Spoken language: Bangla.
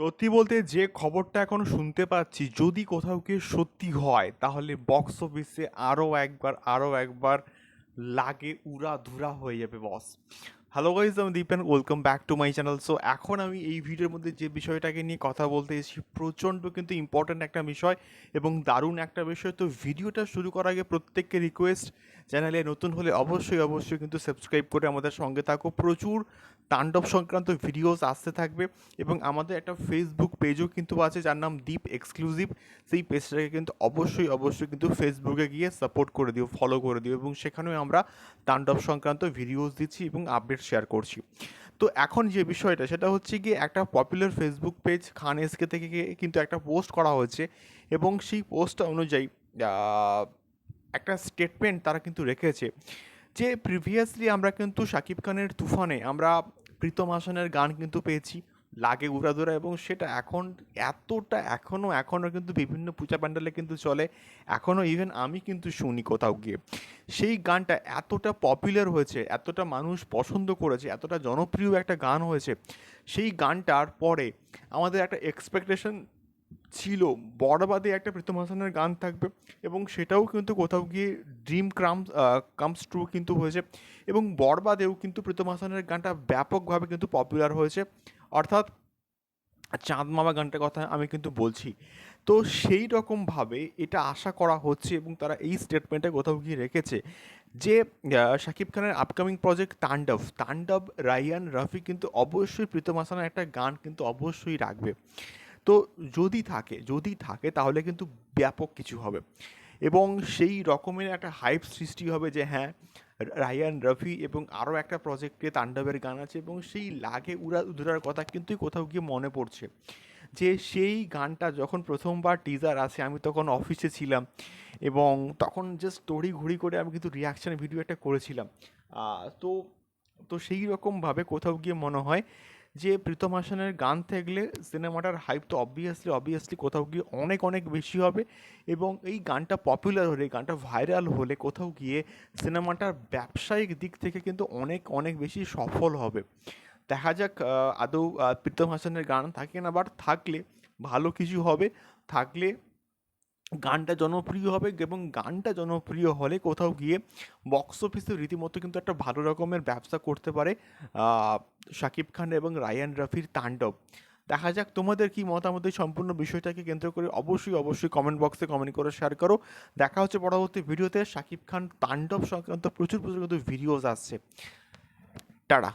সত্যি বলতে যে খবরটা এখন শুনতে পাচ্ছি, যদি কোথাও গিয়ে সত্যি হয়, তাহলে বক্স অফিসে আরও একবার আরও একবার লাগে উড়া ধুরা হয়ে যাবে বস হ্যালো গাইজ আমি Dipen welcome back to my channel so এখন আমি এই ভিডিওর মধ্যে যে বিষয়টাকে নিয়ে কথা বলতে এসেছি, প্রচণ্ড কিন্তু ইম্পর্ট্যান্ট একটা বিষয় এবং দারুণ একটা বিষয়। তো ভিডিওটা শুরু করার আগে প্রত্যেককে রিকোয়েস্ট চ্যানেলে নতুন হলে অবশ্যই অবশ্যই কিন্তু সাবস্ক্রাইব করে আমাদের সঙ্গে থাকো। প্রচুর তাণ্ডব সংক্রান্ত ভিডিওস আসতে থাকবে এবং আমাদের একটা ফেসবুক পেজও কিন্তু আছে যার নাম দীপ এক্সক্লুসিভ সেই পেজটাকে কিন্তু অবশ্যই অবশ্যই কিন্তু ফেসবুকে গিয়ে সাপোর্ট করে দিও ফলো করে দিও এবং সেখানেও আমরা তাণ্ডব সংক্রান্ত ভিডিওস দিচ্ছি এবং আপডেট শেয়ার করছি। তো এখন যে বিষয়টা, সেটা হচ্ছে গিয়ে একটা popular Facebook page Khan SK থেকে কিন্তু একটা পোস্ট করা হয়েছে এবং সেই পোস্টটা অনুযায়ী একটা স্টেটমেন্ট তারা কিন্তু রেখেছে যে প্রিভিয়াসলি আমরা কিন্তু শাকিব খানের তুফানে আমরা প্রীতম হাসানের গান কিন্তু পেয়েছি, লাগে উড়াদুরা এবং সেটা এখন এতটা এখনও এখনও কিন্তু বিভিন্ন পূজা প্যান্ডেলে কিন্তু চলে এখনও ইভেন আমি কিন্তু শুনি কোথাও গিয়ে। সেই গানটা এতটা পপুলার হয়েছে, এতটা মানুষ পছন্দ করেছে, এতটা জনপ্রিয় একটা গান হয়েছে, সেই গানটার পরে আমাদের একটা এক্সপেকটেশন ছিল। বড়বাদে একটা প্রীতম হাসানের গান থাকবে এবং সেটাও কিন্তু কোথাও গিয়ে ড্রিম ক্রাম কামস ট্রু কিন্তু হয়েছে এবং বড়বাদেও কিন্তু প্রীতম হাসানের গানটা ব্যাপকভাবে কিন্তু পপুলার হয়েছে। অর্থাৎ চাঁদ মামা গানটার কথা আমি কিন্তু বলছি। তো সেই রকমভাবে এটা আশা করা হচ্ছে এবং তারা এই স্টেটমেন্টে কোথাও গিয়ে রেখেছে যে শাকিব খানের আপকামিং প্রজেক্ট তাণ্ডব। তাণ্ডব রায়ান রফি কিন্তু অবশ্যই প্রীতম হাসানের একটা গান কিন্তু অবশ্যই রাখবে। তো যদি থাকে যদি থাকে তাহলে কিন্তু ব্যাপক কিছু হবে। এবং সেই রকমের একটা হাইপ সৃষ্টি হবে যে হ্যাঁ রায়ান রফি এবং আরও একটা প্রজেক্টে তাণ্ডবের গান আছে এবং সেই লাগে উড়া উধরার কথা কিন্তু কোথাও গিয়ে মনে পড়ছে। যে সেই গানটা যখন প্রথমবার টিজার আসে, আমি তখন অফিসে ছিলাম এবং তখন জাস্ট তড়ি ঘড়ি করে আমি কিন্তু রিয়াকশান ভিডিও একটা করেছিলাম। তো তো সেই রকমভাবে কোথাও গিয়ে মনে হয় যে প্রীতম হাসানের গান থাকলে সিনেমাটার হাইপ তো অবভিয়াসলি অবভিয়াসলি কোথাও গিয়ে অনেক অনেক বেশি হবে এবং এই গানটা পপুলার হলে গানটা ভাইরাল হলে কোথাও গিয়ে সিনেমাটার ব্যবসায়িক দিক থেকে কিন্তু অনেক অনেক বেশি সফল হবে। দেখা যাক আদৌ প্রীতম হাসানের গান থাকে না বাট থাকলে ভালো কিছু হবে। থাকলে গানটা জনপ্রিয় হবে এবং গানটা জনপ্রিয় হলে কোথাও গিয়ে বক্স অফিসে রীতিমতো কিন্তু একটা ভালো রকমের ব্যবসা করতে পারে শাকিব খান এবং রায়ান রফির তাণ্ডব। দেখা যাক তোমাদের কি মতামত এই সম্পূর্ণ বিষয়টাকে কেন্দ্র করে। অবশ্যই অবশ্যই কমেন্ট বক্সে কমেন্ট করে শেয়ার করো। দেখা হচ্ছে পরবর্তী ভিডিওতে শাকিব খান তাণ্ডব সংক্রান্ত প্রচুর প্রচুর কিন্তু ভিডিওস আসছে। টাটা।